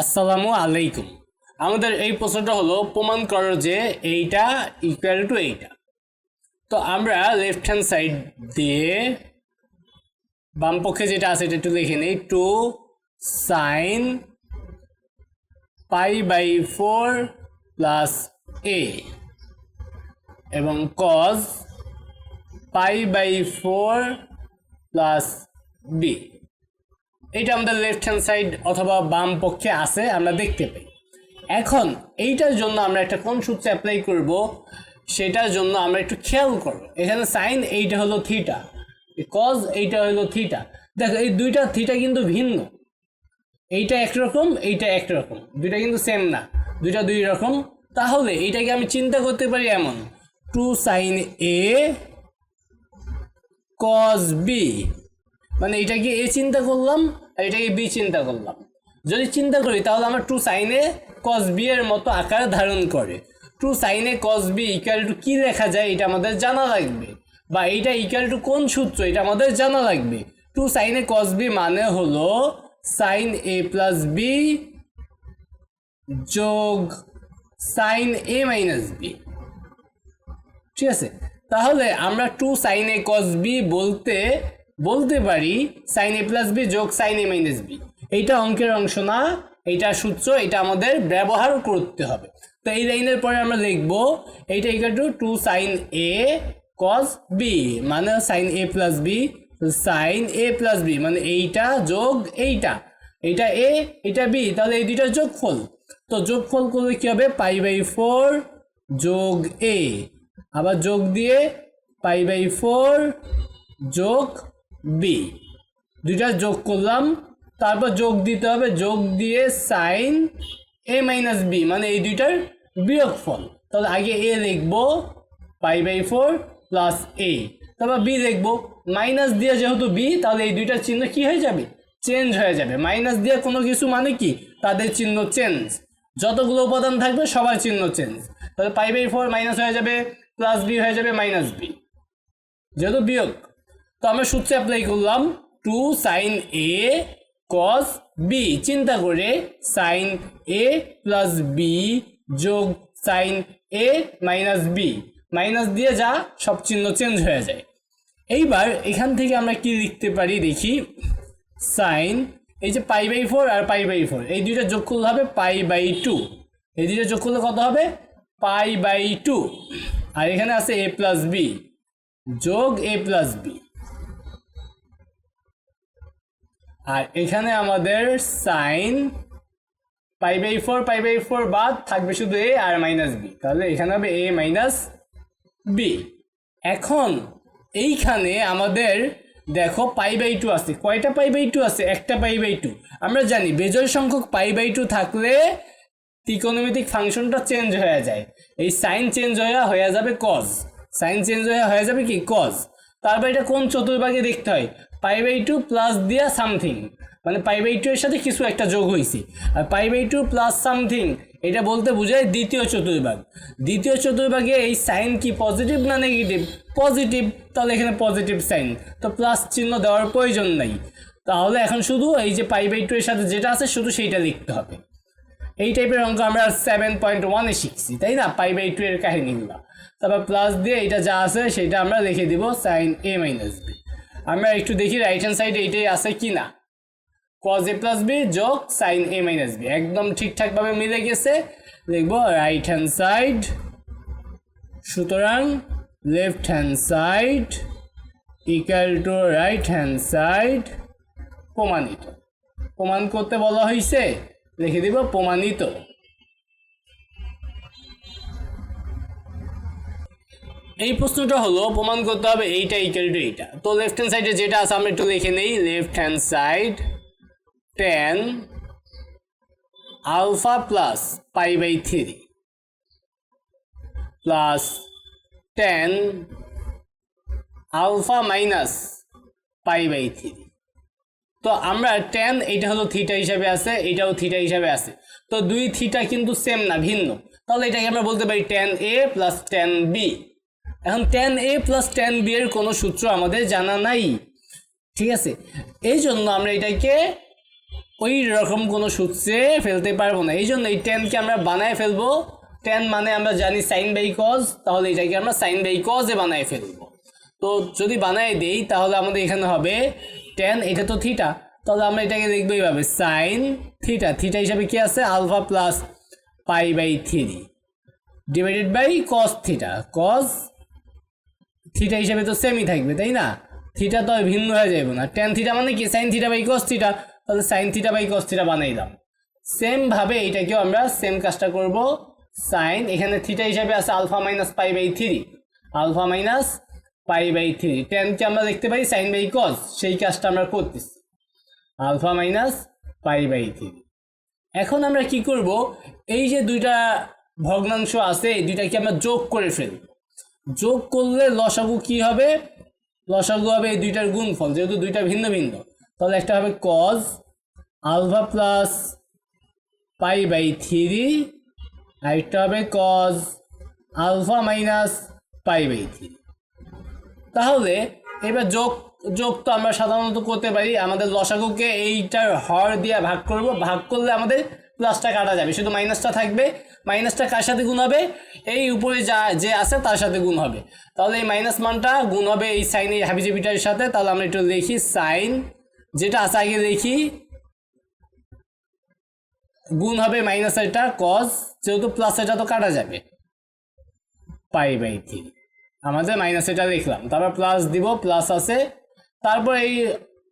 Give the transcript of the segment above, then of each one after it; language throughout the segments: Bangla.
আসসালামু আলাইকুম। আমাদের এই প্রশ্নটা হলো, প্রমাণ করো যে এইটা ইকুয়াল টু এইটা। তো আমরা লেফট হ্যান্ড সাইড দিয়ে বাম পক্ষে যেটা আছে এটা একটু লিখে নিই। Two sine pi by four plus A এবং cos pi by four plus B এটা আমাদের লেফট হ্যান্ড সাইড অথবা বাম পক্ষে আছে, আমরা দেখতে পাই। এখন এইটার জন্য আমরা একটা কোন সূত্র অ্যাপ্লাই করব, সেটার জন্য আমরা একটু খেয়াল করব। এখানে সাইন এইটা হলো থিটা কজ এইটা হলো থিটা দেখো, এই দুইটা থিটা কিন্তু ভিন্ন। এইটা একরকম এইটা একরকম। দুইটা কিন্তু সেম না। দুইটা দুই রকম। তাহলে এইটাকে আমি চিন্তা করতে পারি এমন। Two sine A cos B মানে এটাকে এ চিন্তা করলাম আর এটাকে বি চিন্তা করলাম। যদি চিন্তা করি, তাহলে আমার টু সাইনে কস বি এর মতো আকার ধারণ করে। টু সাইনে কস বি ইকুয়াল টু কী লেখা যায় এটা আমাদের জানা লাগবে। বা এইটা ইকুয়াল টু কোন সূত্র এটা আমাদের জানা লাগবে। টু সাইনে কস বি মানে হলো সাইন এ প্লাস বি যোগ সাইন এ মাইনাস বি ঠিক আছে? তাহলে আমরা two sine A cos B বলতে বলতে পারি সাইন এ প্লাস বি যোগ সাইন এ মাইনাস বি এইটা অঙ্কের অংশ না, এইটা সূত্র এটা আমাদের ব্যবহার করতে হবে। তো এই লাইনের পরে আমরা লিখব, এইটা equal to two sine A cos B মানে sine A plus B sine A plus B মানে এইটা যোগ এইটা। এইটা এ এটা বি তাহলে এই দুইটা যোগফল। তো যোগফল করলে কি হবে? পাই বাই ফোর যোগ এ আবার যোগ দিয়ে পাই বাই ফোর যোগ বি দুইটা যোগ করলাম, তারপর যোগ দিতে হবে, যোগ দিয়ে সাইন এ মাইনাস বি মানে এই দুইটার বিয়োগফল। তাহলে আগে এ লিখব pi by four plus A তারপর বি লিখব মাইনাস দিয়ে যেহেতু বি তাহলে এই দুইটার চিহ্ন কি হয়ে যাবে? চেঞ্জ হয়ে যাবে। মাইনাস দিয়ে কোনো কিছু মানে কি? তাদের চিহ্ন চেঞ্জ যতগুলো উপাদান থাকবে, সবার চিহ্ন চেঞ্জ তাহলে পাই বাই ফোর মাইনাস হয়ে যাবে প্লাস বি হয়ে যাবে মাইনাস বি যেহেতু বিয়োগ। তো আমরা সূত্রে অ্যাপ্লাই করলাম two sine A cos B চিন্তা করে সাইন এ প্লাস বি যোগ sine A minus B minus দিয়ে যা, সব চিহ্ন চেঞ্জ হয়ে যায়। এইবার এখান থেকে আমরা কি লিখতে পারি দেখি। সাইন এই যে পাই বাই ফোর আর পাই বাই ফোর এই দুইটা যোগ করলে হবে পাই বাই টু এই দুইটা যোগ করলে কত হবে? পাই বাই টু আর এখানে আছে এ প্লাস বি যোগ এ প্লাস বি আর এখানে আমাদের sine pi by four pi by four বাদ থাকবে শুধু এ আর মাইনাস বি তাহলে এখানে হবে এ মাইনাস বি এখন এইখানে আমাদের দেখো পাই বাই টু আছে। কয়টা পাই বাই টু আছে? একটা পাই বাই টু আমরা জানি বেজোড় সংখ্যক পাই বাই টু থাকলে ত্রিকোণমিতিক ফাংশনটা চেঞ্জ হয়ে যায়। এই সাইন চেঞ্জ হয়ে হয়ে যাবে কজ সাইন চেঞ্জ হয়ে হয়ে যাবে কি? কজ তারপর এটা কোন চতুর্ভাগে দেখতে হয়? পাই বাই টু প্লাস দিয়া সামথিং মানে পাই বাই টু এর সাথে কিছু একটা যোগ হয়েছে আর pi by two plus something এটা বলতে বোঝায় দ্বিতীয় চতুর্ভাগ। দ্বিতীয় চতুর্ভাগে এই সাইন কি পজিটিভ না নেগেটিভ পজিটিভ তাহলে এখানে পজিটিভ সাইন তো প্লাস চিহ্ন দেওয়ার প্রয়োজন নাই। তাহলে এখন শুধু এই যে পাই বাই টু এর সাথে যেটা আছে, শুধু সেইটা লিখতে হবে। এই টাইপের অঙ্ক আমরা সেভেন পয়েন্ট ওয়ানে শিখছি, তাই না? পাই বাই টু এর কাহিনীগুলো। তারপর প্লাস দিয়ে এটা যা আছে, সেটা আমরা লিখে দিব সাইন এ মাইনাস বি আমরা একটু দেখি রাইট হ্যান্ড সাইডে এইটাই আছে কি না কজ এ প্লাস বি যোগ সাইন এ মাইনাস বি একদম ঠিকঠাকভাবে মিলে গেছে। লিখব রাইট হ্যান্ড সাইড সুতরাং left hand side equal to right hand side প্রমাণিত। প্রমাণ করতে বলা হয়েছে লিখে দিব প্রমাণিত। এই প্রশ্নটা হলো, প্রমাণ করতে হবে এইটা ইকুয়াল টু এইটা। তো লেফট হ্যান্ড সাইডে যেটা আছে, আমরা একটু লিখে নেই। Left hand side tan alpha plus pi by three plus tan alpha minus pi by three তো আমরা টেন এটা হলো থিটা হিসাবে আছে, এটাও থিটা হিসাবে আছে। তো দুই থিটা কিন্তু সেম না, ভিন্ন। তাহলে এটাকে আমরা বলতে পারি tan A plus tan B এখন tan A plus tan B এর কোনো সূত্র আমাদের জানা নাই। ঠিক আছে? এই জন্য আমরা এটাকে ওই রকম কোনো সূত্রে ফেলতে পারব না। এই জন্য এই টেনকে আমরা বানায় ফেলব। টেন মানে আমরা জানি সাইন বাই কজ তাহলে এটাকে আমরা সাইন বাই কজে বানায় ফেলব। তো যদি বানায় দেই, তাহলে আমাদের এখানে হবে টেন এটা তো থিটা তাহলে আমরা এটাকে দেখব এইভাবে সাইন থিটা থিটা হিসাবে কি আছে? Alpha plus pi by three divided by cos theta cos theta হিসাবে তো সেমই থাকবে, তাই না? থিটা তো ভিন্ন হয়ে যাবে না। টেন থিটা মানে কি? Sine theta by cos theta তাহলে sine theta by cos theta বানাইলাম সেম ভাবে এইটাকেও আমরা সেম কাজটা করব। সাইন এখানে থিটা হিসাবে আছে alpha minus pi by three alpha minus pi by three টেনকে আমরা দেখতে পাই সাইন বাই কস সেই কাজটা আমরা করতেছি। Alpha minus pi by three এখন আমরা কি করব? এই যে দুইটা ভগ্নাংশ আছে এই দুইটাকে আমরা যোগ করে ফেলব যোগ করলে লসাগু কি হবে? লসাগু হবে এই দুইটার গুণফল, যেহেতু দুইটা ভিন্ন ভিন্ন। তাহলে একটা হবে cos alpha plus pi by three আরেকটা হবে cos alpha minus pi by three তাহলে এবার যোগ যোগ তো আমরা সাধারণত করতে পারি। আমাদের লসাগুকে এইটার হর দিয়ে ভাগ করব। ভাগ করলে আমাদের প্লাসটা কাটা যাবে। শুধু মাইনাসটা থাকবে, মাইনাসটা কার সাথে গুণ হবে? এই উপরে যা, যে আছে তার সাথে গুণ হবে। তাহলে এই মাইনাস মানটা গুণ হবে এই সাইন, এই হাবিজিবিটার সাথে। তাহলে আমরা একটু লিখি সাইন, যেটা আছে আগে লিখি। গুণ হবে মাইনাস এটা কজ যেহেতু প্লাস এটা তো কাটা যাবে। পাই বাই থ্রি আমাদের মাইনাস এটা লিখলাম। তারপর প্লাস দিব প্লাস আছে। তারপর এই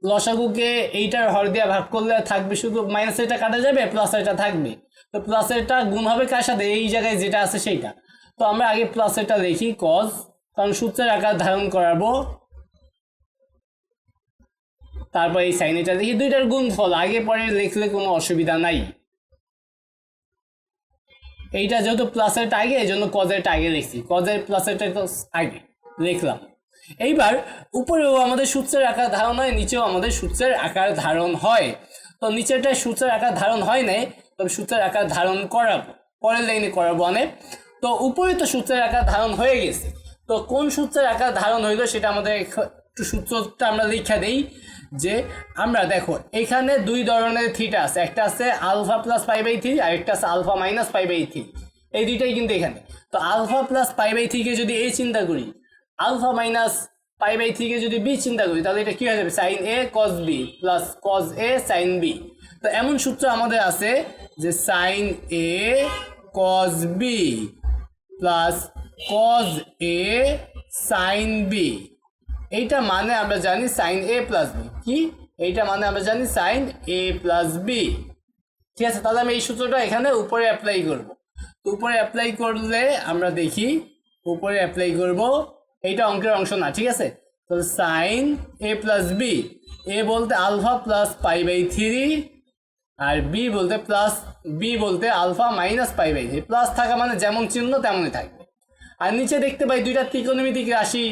লসাগুকে এইটার হর দিয়ে ভাগ করলে থাকবে শুধু মাইনাস এটা কাটা যাবে প্লাস এটা থাকবে। তো প্লাস এটা গুণ হবে কার সাথে? এই জায়গায় যেটা আছে সেইটা। তো আমরা আগে প্লাস এটা লিখি কজ কারণ সূত্রের আকার ধারণ করাবো। তারপর এই সাইন এটা দেখি, দুইটার গুণফল। আগে পরে লিখলে কোনো অসুবিধা নাই। এইটা যেহেতু প্লাসেরটা আগে, এই জন্য কজেরটা আগে লিখছি। কজের প্লাসেরটা তো আগে লিখলাম। এইবার উপরেও আমাদের সূত্রের আকার ধারণ হয়, নিচেও আমাদের সূত্রের আকার ধারণ হয়। তো নিচেরটা সূত্রের আকার ধারণ হয় নাই, তবে সূত্রের আকার ধারণ করাবো, পরের লাইনে করাবো অনেক। তো উপরে তো সূত্রের আকার ধারণ হয়ে গেছে। তো কোন সূত্রের আকার ধারণ হইল সেটা আমাদের একটু সূত্রটা আমরা লিখা দেই, যে আমরা দেখো, এখানে দুই ধরনের থিটা আছে, একটা আছে alpha plus pi by three আর একটা আছে alpha minus pi by three. এই দুইটাই কিন্তু এখানে। তো আলফা প্লাস পাই বাই থ্রিকে যদি এই চিন্তা করি আলফা মাইনাস পাই বাই থ্রিকে যদি বি চিন্তা করি, তাহলে এটা কি হয়ে যাবে? Sine A cos B plus cos A sine B তো এমন সূত্র আমাদের আছে যে sine A cos B plus cos A sine B এইটা মানে আমরা জানি সাইন এ প্লাস বি কি? এইটা মানে আমরা জানি সাইন এ প্লাস বি ঠিক আছে, তাহলে আমি এই সূত্রটা এখানে উপরে অ্যাপ্লাই করব। উপরে অ্যাপ্লাই করলে আমরা দেখি, উপরে অ্যাপ্লাই করব এইটা অঙ্কের অংশ না, ঠিক আছে? তাহলে sine A plus B A বলতে alpha plus pi by three R B বলতে প্লাস বি বলতে alpha minus pi by three plus থাকা মানে যেমন চিহ্ন, তেমনই থাকবে। আর নিচে দেখতে পাই দুইটা ত্রিকোণমিতিক রাশি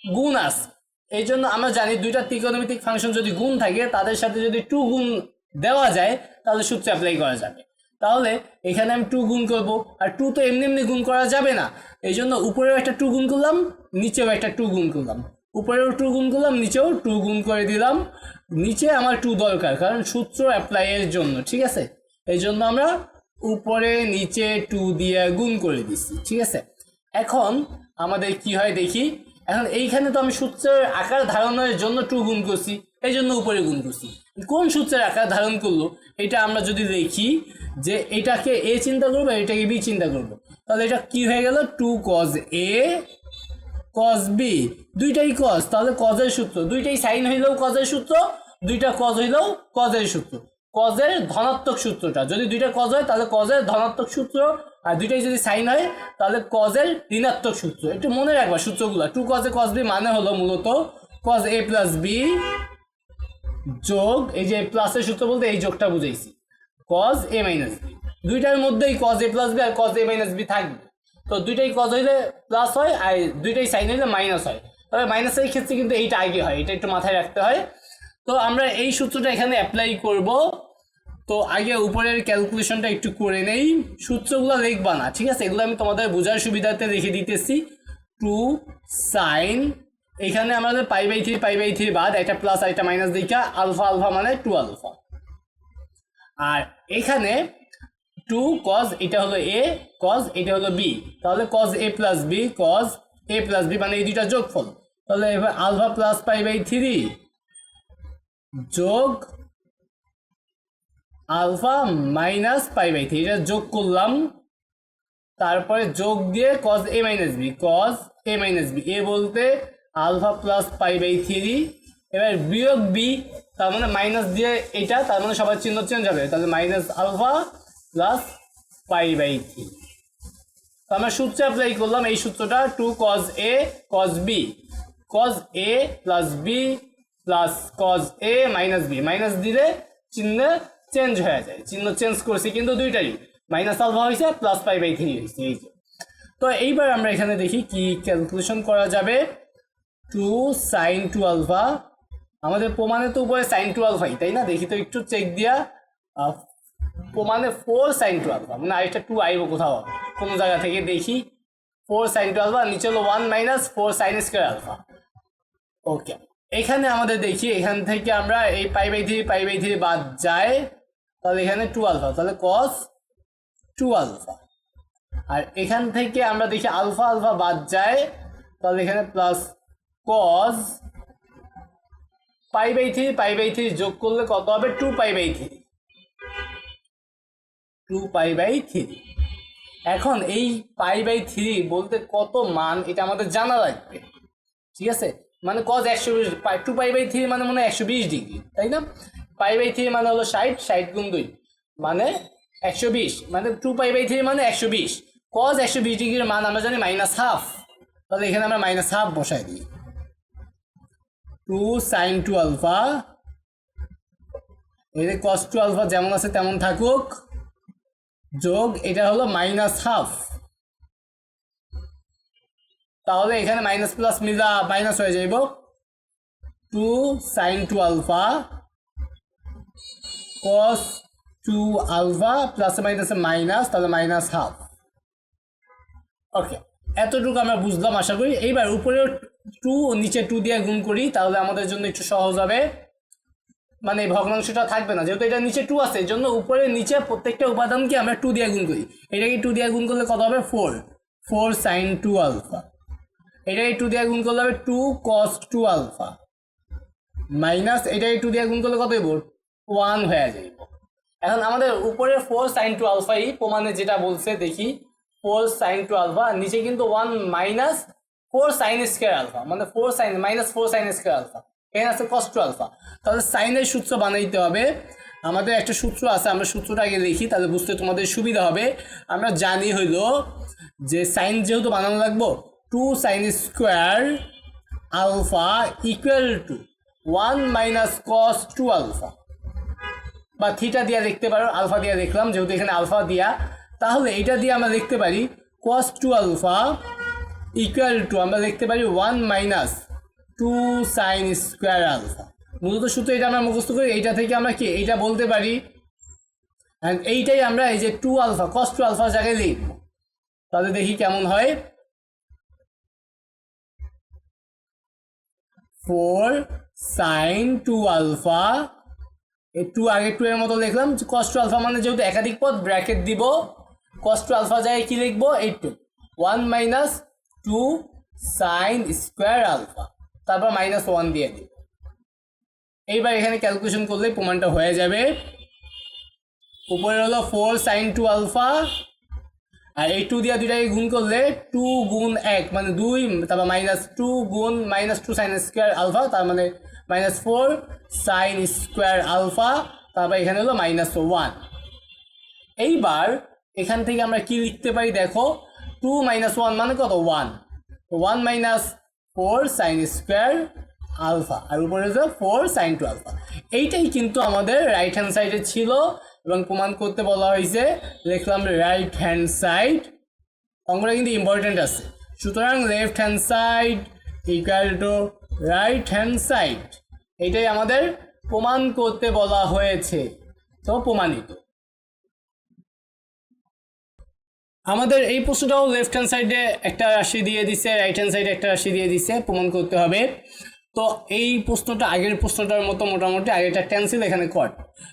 গুণ আছে। এই জন্য আমরা জানি দুইটা ত্রিকোণমিতিক ফাংশন যদি গুণ থাকে, তাদের সাথে যদি টু গুণ দেওয়া যায়, তাহলে সূত্র অ্যাপ্লাই করা যাবে। তাহলে এখানে আমি টু গুণ করব। আর টু তো এমনি এমনি গুণ করা যাবে না। এই জন্য উপরেও একটা টু গুণ করলাম, নিচেও একটা টু গুণ করলাম। উপরেও টু গুণ করলাম, নিচেও টু গুণ করে দিলাম। নিচে আমার টু দরকার, কারণ সূত্র অ্যাপ্লাইয়ের জন্য, ঠিক আছে? এই জন্য আমরা উপরে, নিচে টু দিয়ে গুণ করে দিচ্ছি, ঠিক আছে? এখন আমাদের কি হয় দেখি? এখন এইখানে তো আমি সূত্রের আকার ধারণের জন্য টু গুণ করছি এই জন্য উপরে গুণ করছি। কোন সূত্রের আকার ধারণ করল? এটা আমরা যদি দেখি যে এটাকে এ চিন্তা করব এটাকে বি চিন্তা করব। তাহলে এটা কি হয়ে গেল? Two cos A cos B দুইটাই কজ তাহলে কজের সূত্র। দুইটাই সাইন হইলেও কজের সূত্র, দুইটা কজ হইলেও কজের সূত্র। কজের ধনাত্মক সূত্রটা, যদি দুইটা কজ হয়, তাহলে কজের ধনাত্মক সূত্র, আর দুইটাই যদি সাইন হয়, তাহলে কজের ঋণাত্মক সূত্র। একটু মনে রাখবা সূত্রগুলো। টু কজে কজ বি মানে হলো মূলত কজ এ প্লাস বি যোগ, এই যে প্লাসের সূত্র বলতে এই যোগটা বুঝাইছি। কজ এ মাইনাস বি দুইটার মধ্যেই কজ এ প্লাস বি আর কজ এ মাইনাস বি থাকবে। তো দুইটাই কজ হইলে প্লাস হয় আর দুইটাই সাইন হইলে মাইনাস হয়। তবে মাইনাসের ক্ষেত্রে কিন্তু এইটা আগে হয়, এটা একটু মাথায় রাখতে হয়। তো আমরা এই সূত্রটা এখানে অ্যাপ্লাই করব। তো আগে উপরের ক্যালকুলেশনটা একটু করে নেই। সূত্রগুলো লিখবা না, ঠিক আছে? এগুলো আমি তোমাদের বোঝার সুবিধাতে লিখে দিতেছি। টু সাইন এখানে আমাদের pi by three pi by three বাদ, একটা প্লাস একটা মাইনাস দেখা আলফা আলফা মানে টু আলফা আর এখানে টু কজ এটা হলো এ কজ এটা হলো বি তাহলে cos A plus B cos A plus B মানে এই দুইটা যোগফল। তাহলে এবার alpha plus pi by three যোগ alpha minus pi by three এটা যোগ করলাম। তারপরে যোগ দিয়ে cos A minus B cos A minus B A বলতে alpha plus pi by three এবার বিয়োগ বি তার মানে মাইনাস দিয়ে এটা, তার মানে সবার চিহ্ন চেঞ্জ হবে। তাহলে minus alpha plus pi by three তো আমরা সূত্র অ্যাপ্লাই করলাম এই সূত্রটা two cos A cos B cos A plus B plus cos A minus B minus দিলে চিহ্ন চেঞ্জ হয়ে যায়। চিহ্ন চেঞ্জ করছি কিন্তু দুইটাই। মাইনাস আলফা হয়েছে প্লাস পাই বাই থ্রি হয়েছে, এই যে। তো এইবার আমরা এখানে দেখি কি ক্যালকুলেশন করা যাবে। টু সাইন টু আলফা আমাদের প্রমাণে তো উপরে সাইন টু আলফাই তাই না? দেখি তো একটু চেক দিয়া প্রমাণে ফোর সাইন টু আলফা মানে আরেকটা টু আইব কোথাও, কোনো জায়গা থেকে দেখি ফোর সাইন টু আলফা নিচে হলো one minus four sine square alpha okay এখানে আমাদের দেখি, এখান থেকে আমরা এই pi by three pi by three বাদ যায়, তাহলে এখানে টু আলফা তাহলে কস টু আলফা আর এখান থেকে আমরা দেখি আলফা আলফা বাদ যায়, তাহলে এখানে plus cos pi by three, pi by three যোগ করলে কত হবে? Two pi by three. Two pi by three. এখন এই পাই বাই থ্রি বলতে কত মান, এটা আমাদের জানা লাগবে। ঠিক আছে? মানে কজ একশো বিশ টু পাই বাই থ্রি মানে মনে হয় একশো বিশ ডিগ্রি, তাই না? পাই বাই থ্রি মানে হলো ষাট ষাট গুণ দুই। মানে একশো বিশ মানে টু পাই বাই থ্রি মানে একশো বিশ। কজ একশো বিশ ডিগ্রির মান আমরা জানি মাইনাস হাফ তাহলে এখানে আমরা মাইনাস হাফ বসাই দিই। Two sine two alpha. যে কস টু আলফা যেমন আছে তেমন থাকুক। যোগ, এটা হলো মাইনাস হাফ তাহলে এখানে মাইনাস প্লাস মিলা মাইনাস হয়ে যাইব। Two sine two alpha cos two alpha plus মাইনাসে মাইনাস তাহলে মাইনাস হাফ ওকে এতটুকু আমরা বুঝলাম আশা করি। এইবার উপরে টু, নিচে টু দিয়ে গুণ করি, তাহলে আমাদের জন্য একটু সহজ হবে। মানে ভগ্নাংশটা থাকবে না, যেহেতু এটা নিচে টু আছে এই জন্য উপরে, নিচে প্রত্যেকটা উপাদানকে আমরা টু দিয়ে গুণ করি। এটাকে টু দিয়ে গুণ করলে কত হবে? Four four sine two alpha এটাকে টু দিয়ে গুণ করলে হবে two cos two alpha minus এটাকে টু দিয়ে গুণ করলে কত হইব? ওয়ান হয়ে যাইব। এখন আমাদের উপরে ফোর সাইন টু আলফাই প্রমাণে যেটা বলছে, দেখি। ফোর সাইন টু আলফা নিচে কিন্তু one minus four sine square alpha মানে four sine minus four sine square alpha এখানে আছে কস টু আলফা তাহলে সাইনের সূত্র বানাইতে হবে। আমাদের একটা সূত্র আছে, আমরা সূত্রটা আগে লিখি, তাহলে বুঝতে তোমাদের সুবিধা হবে। আমরা জানি হইল যে সাইন যেহেতু বানানো লাগবো two sine square alpha equal to one minus cos two alpha বা থিটা দিয়া দেখতে পারো আলফা দিয়া দেখলাম যেহেতু এখানে আলফা দিয়া। তাহলে এটা দিয়ে আমরা লিখতে পারি cos two alpha equal to আমরা লিখতে পারি one minus two sine square alpha মূলত সূত্র এটা আমরা মুখস্থ করি, এইটা থেকে আমরা কি, এইটা বলতে পারি। অ্যান্ড এইটাই আমরা এই যে টু আলফা কস টু আলফার জায়গায় লিখব। তাহলে দেখি কেমন হয়। Four sine two alpha two আগে টু এর মতো লিখলাম কস টু আলফা মানে যেহেতু একাধিক পদ ব্র্যাকেট দিব কস টু আলফা জায়গায় কি লিখব eight two one minus two sine square alpha. তারপর মাইনাস ওয়ান দিয়ে দিব এইবার এখানে ক্যালকুলেশন করলে প্রমাণটা হয়ে যাবে। উপরে হলো ফোর সাইন টু আলফা। আর এই টু দিয়ে দুইটাকে গুণ করলে টু গুণ এক মানে দুই, তারপর মাইনাস টু গুণ minus two sine square alpha, তার মানে minus four sine square alpha, তারপর এখানে হলো মাইনাস ওয়ান। এইবার এখান থেকে আমরা কি লিখতে পারি দেখো? টু মাইনাস ওয়ান মানে কত? One one minus four sine square alpha আর উপরে হচ্ছে ফোর সাইন টু আলফা এইটাই কিন্তু আমাদের রাইট হ্যান্ড সাইডে ছিল এবং প্রমাণ করতে বলা হয়েছে। লিখলাম রাইট হ্যান্ড সাইড অঙ্কটা কিন্তু ইম্পর্টেন্ট আছে। সুতরাং left hand side equal to right hand side এটাই আমাদের প্রমাণ করতে বলা হয়েছে। তো প্রমাণিত। আমাদের এই প্রশ্নটাও লেফট হ্যান্ড সাইডে একটা রাশি দিয়ে দিছে রাইট হ্যান্ড সাইডে একটা রাশি দিয়ে দিছে, প্রমাণ করতে হবে। তো এই প্রশ্নটা আগের প্রশ্নটার মতো মোটামুটি আগেরটা টেন্সিল এখানে কট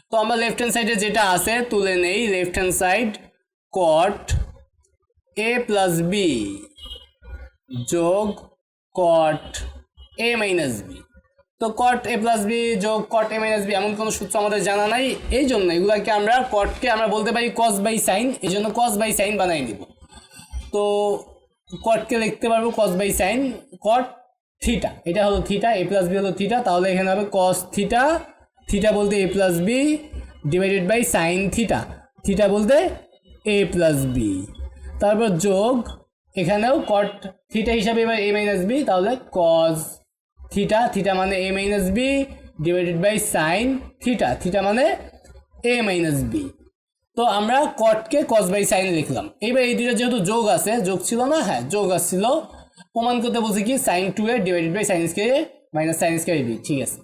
তো আমরা লেফট হ্যান্ড সাইডে যেটা আছে, তুলে নেই left hand side cot A plus B যোগ কট এ মাইনাস বি তো কট এ প্লাস বি যোগ কট এ মাইনাস বি এমন কোনো সূত্র আমাদের জানা নাই। এই জন্য এগুলাকে আমরা কটকে আমরা বলতে পারি কস বাই সাইন এই জন্য কস বাই সাইন বানাই নিব তো কটকে লিখতে পারব cos by sine cot theta এটা হলো থিটা এ প্লাস বি হলো থিটা তাহলে এখানে হবে কস থিটা থিটা বলতে A plus B divided by sine theta theta বলতে এ প্লাস বি তারপর যোগ, এখানেও কট থিটা হিসাবে এবার এ মাইনাস বি তাহলে কস থিটা থিটা মানে A minus B divided by sine theta theta মানে এ মাইনাস বি। তো আমরা কটকে কস বাই সাইন লিখলাম। এইবার এই দুটো যেহেতু যোগ আছে, যোগ ছিল না? হ্যাঁ যোগ আসছিল। প্রমাণ করতে বলছি কি? Sine two A divided by sine square minus sine square B ঠিক আছে?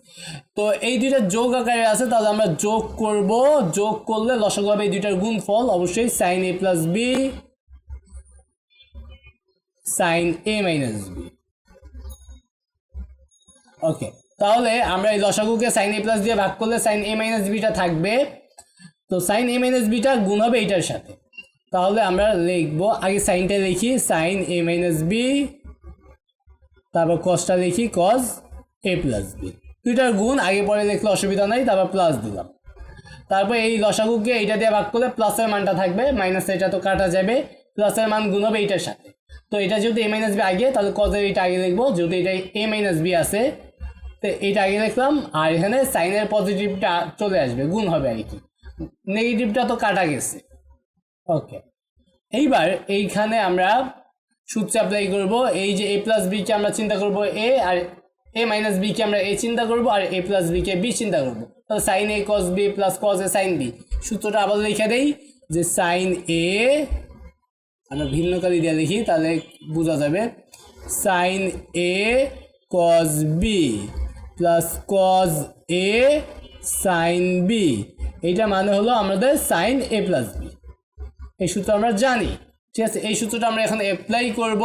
তো এই দুইটা যোগ আকারে আছে, তাহলে আমরা যোগ করব। যোগ করলে লসক হবে এই দুইটার গুণ ফল অবশ্যই sine A plus B sine A minus B okay তাহলে আমরা এই লসাগুকে সাইন এ প্লাস দিয়ে ভাগ করলে সাইন এ মাইনাস বিটা থাকবে। তো সাইন এ মাইনাস বিটা গুণ হবে এইটার সাথে। তাহলে আমরা লিখব, আগে সাইনটা লিখি সাইন এ মাইনাস বি তারপর কসটা লিখি কস এ প্লাস বি দুইটার গুণ, আগে পরে লিখলে অসুবিধা নাই, তারপর প্লাস দিলাম। তারপর এই লসাগুকে এইটা দিয়ে ভাগ করলে প্লাসের মানটা থাকবে মাইনাস এটা তো কাটা যাবে প্লাসের মান গুণ হবে এইটার সাথে। তো এটা যেহেতু এ মাইনাস বি আগে, তাহলে কজের এটা আগে লিখব যেহেতু এটা এ মাইনাস বি আছে তো এইটা আগে লিখলাম আর এখানে সাইনের পজিটিভটা চলে আসবে, গুণ হবে আর কি। নেগেটিভটা তো কাটা গেছে। ওকে এইবার এইখানে আমরা সূত্র অ্যাপ্লাই করব, এই যে এ প্লাস বিকে আমরা চিন্তা করব এ আর এ মাইনাস বিকে আমরা এ চিন্তা করব, আর এ প্লাস বিকে বি চিন্তা করব। তাহলে sine A cos B plus cos A sine B সূত্রটা আবার লিখে দেই যে সাইন এ আমরা ভিন্ন কালি দিয়ে লিখি, তাহলে বোঝা যাবে sine A cos B plus cos A sine B এইটা মানে হলো আমাদের সাইন এ প্লাস বি এই সূত্র আমরা জানি। ঠিক আছে, এই সূত্রটা আমরা এখন অ্যাপ্লাই করব।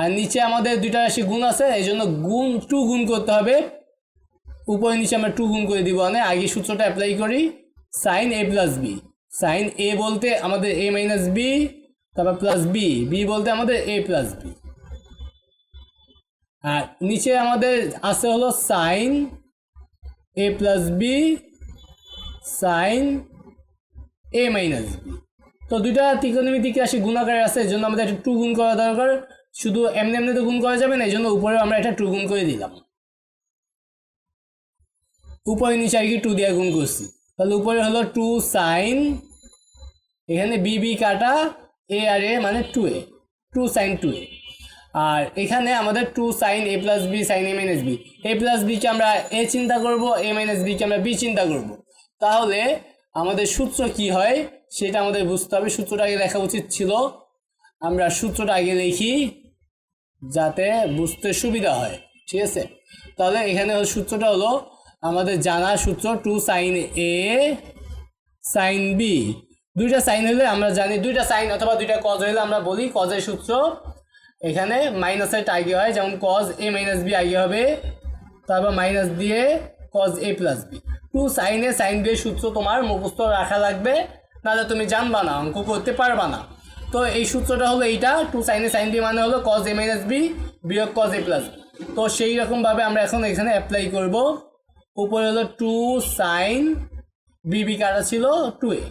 আর নিচে আমাদের দুইটা রাশি গুণ আছে, এই জন্য গুণ টু গুণ করতে হবে। উপরে নিচে আমরা টু গুণ করে দিব মানে আগে সূত্রটা অ্যাপ্লাই করি। Sine A plus B sine A বলতে আমাদের এ মাইনাস বি তারপর প্লাস বি বি বলতে আমাদের এ প্লাস বি নিচে আমাদের আছে হলো sine, A plus B, sine, A minus B. তো দুইটা ত্রিকোণমিতিক রাশি গুণাকারে আছে, এই জন্য আমাদের একটা টু গুণ করা দরকার। শুধু এমনি এমনি তো গুণ করা যাবে না, এই জন্য উপরে আমরা একটা টু গুণ করে দিলাম। উপরে নিচে আর কি টু দিয়ে গুণ করছি। তাহলে উপরে হলো টু সাইন, এখানে বি বি কাটা, এ আর এ মানে two A, two sine two A. আর এখানে আমাদের two sine A plus B sine A minus B A plus বিকে আমরা এ চিন্তা করব এ মাইনাস বিকে আমরা বি চিন্তা করব। তাহলে আমাদের সূত্র কি হয়, সেটা আমাদের বুঝতে হবে। সূত্রটা আগে লেখা উচিত ছিল। আমরা সূত্রটা আগে লিখি, যাতে বুঝতে সুবিধা হয়। ঠিক আছে? তাহলে এখানে সূত্রটা হলো আমাদের জানা সূত্র two sine A sine B দুইটা সাইন হলে আমরা জানি, দুইটা সাইন অথবা দুইটা কজ হলে আমরা বলি কজের সূত্র এখানে মাইনাসের আগে হয়, যেমন কজ এ মাইনাস বি আগে হবে। তারপর মাইনাস দিয়ে cos A plus B two sine sine B সূত্র তোমার মুখস্থ রাখা লাগবে, নাহলে তুমি জানবা না, অঙ্ক করতে পারবা না। তো এই সূত্রটা হলো এইটা, টু সাইন সাইন বি মানে হলো কজ এ মাইনাস বি বিয়োগ কজ এ প্লাস বি তো সেই রকমভাবে আমরা এখন এখানে অ্যাপ্লাই করব। উপরে হলো টু সাইন বিবি কাটা ছিল? টু এ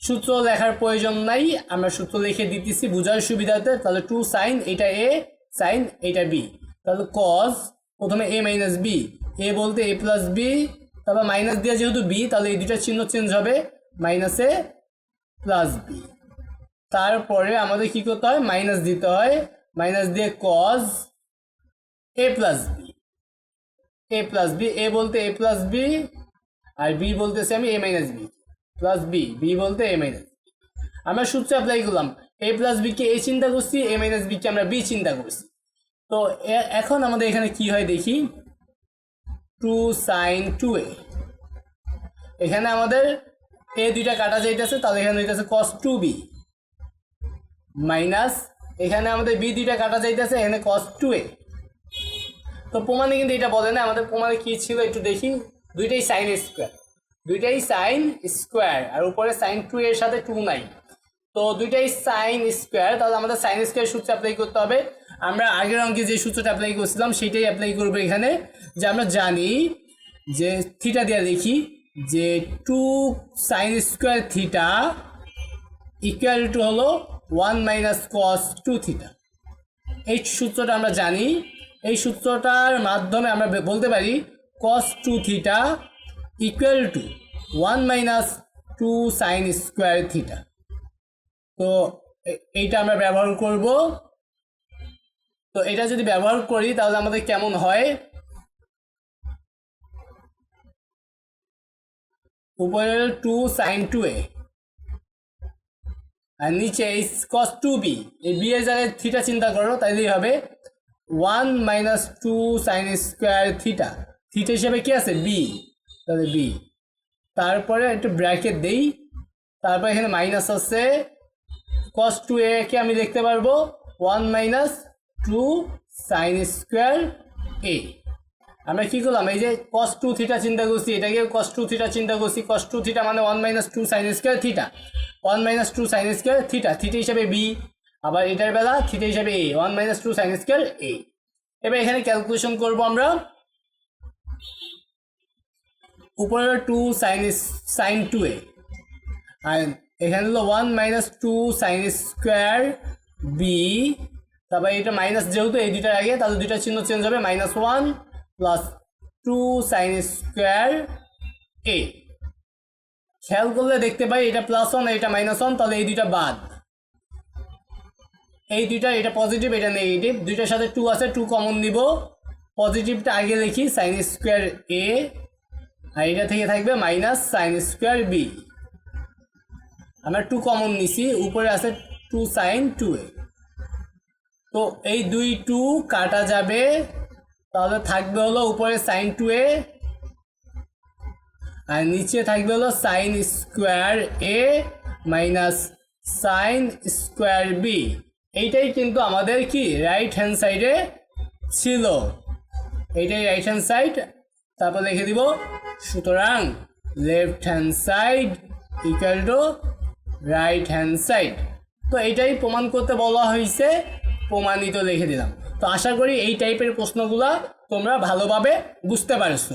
সূত্র লেখার প্রয়োজন নাই, আমরা সূত্র লিখে দিতেছি, বোঝার সুবিধাতে, তাহলে টু সাইন এটা এ সাইন এটা বি তাহলে কজ প্রথমে এ মাইনাস বি এ বলতে এ প্লাস বি তারপর মাইনাস দিয়ে যেহেতু বি তাহলে এই দুইটা চিহ্ন চেঞ্জ হবে মাইনাসে প্লাস বি তারপরে আমাদের কি করতে হয়? মাইনাস দিতে হয় মাইনাস দিয়ে cos A plus B A plus B A বলতে এ প্লাস বি আর বি বলতেছি আমি A minus B plus B B বলতে এ মাইনাস আমরা সূত্র অ্যাপ্লাই করলাম এ প্লাস বিকে এ চিন্তা করছি এ মাইনাস বিকে আমরা বি চিন্তা করছি। তো এখন আমাদের এখানে কি হয় দেখি? টু সাইন টু এ এখানে আমাদের এ দুইটা কাটা যাইতেছে, তাহলে এখানে হইতেছে কস টু বি মাইনাস এখানে আমাদের বি দুইটা কাটা যাইতেছে, এখানে কস টু এ তো প্রমাণে কিন্তু এটা বলে না, আমাদের প্রমাণে কি ছিল একটু দেখি। দুইটাই সাইন স্কোয়ার দুইটাই সাইন স্কোয়ার আর উপরে সাইন টু এর সাথে টু নাই। তো দুইটাই সাইন স্কোয়ার তাহলে আমাদের সাইন স্কোয়ার সূত্র অ্যাপ্লাই করতে হবে। আমরা আগের অঙ্কে যে সূত্রটা অ্যাপ্লাই করছিলাম, সেটাই অ্যাপ্লাই করব এখানে। যে আমরা জানি যে থিটা দিয়ে দেখি, যে two sine square theta equal to হলো one minus cos two theta এই সূত্রটা আমরা জানি। এই সূত্রটার মাধ্যমে আমরা বলতে পারি cos two theta equal to one minus two sine square theta তো এইটা আমরা ব্যবহার করব। তো, এটা যদি ব্যবহার করি, তাহলে আমাদের কেমন হয়? উপরে টু সাইন টু এ আর নিচে এই কস টু বি এই বি এর জায়গায় থিটা চিন্তা করো, তাইলেই হবে। One minus two sine square theta theta হিসেবে কি আছে? বি তাহলে বি তারপরে একটু ব্র্যাকেট দেই। তারপর এখানে মাইনাস আছে। কস টু এ কে আমি দেখতে পারব। One minus two sine square A আমরা কি করলাম? এই যে কস টু থিটা চিন্তা করছি এটাকে কস টু থিটা চিন্তা করছি। কস টু থিটা মানে one minus two sine square theta one minus two sine square theta theta হিসাবে বি আবার এটার বেলা থিটা হিসাবে A one minus two sine square A এবার এখানে ক্যালকুলেশন করব আমরা। উপরে two sine sine two A আর এখানে হলো one minus two sine square B তারপর এটা মাইনাস যেহেতু এই দুইটার আগে, তাহলে দুইটা চিহ্ন চেঞ্জ হবে minus one plus two sine square A খেয়াল করলে দেখতে পাই এটা প্লাস ওয়ান এটা মাইনাস ওয়ান তাহলে এই দুইটা বাদ। এই দুইটা, এটা পজিটিভ এটা নেগেটিভ দুইটার সাথে টু আছে টু কমন নিব পজিটিভটা আগে লিখি সাইন স্কোয়ার এ আর এটা থেকে থাকবে মাইনাস সাইন স্কোয়ার বি আমরা টু কমন নিছি, উপরে আছে টু সাইন টু এ তো এই দুই টু কাটা যাবে, তাহলে থাকবে হলো উপরে সাইন টু এ আর নিচে থাকবে হলো sine square A minus sine square B এইটাই কিন্তু আমাদের কি রাইট হ্যান্ড সাইডে ছিল। এইটাই রাইট হ্যান্ড সাইড তারপর লিখে দিব সুতরাং left hand side equal to right hand side তো এটাই প্রমাণ করতে বলা হয়েছে, প্রমাণিত লিখে দিলাম। তো আশা করি এই টাইপের প্রশ্নগুলো তোমরা ভালোভাবে বুঝতে পারছ।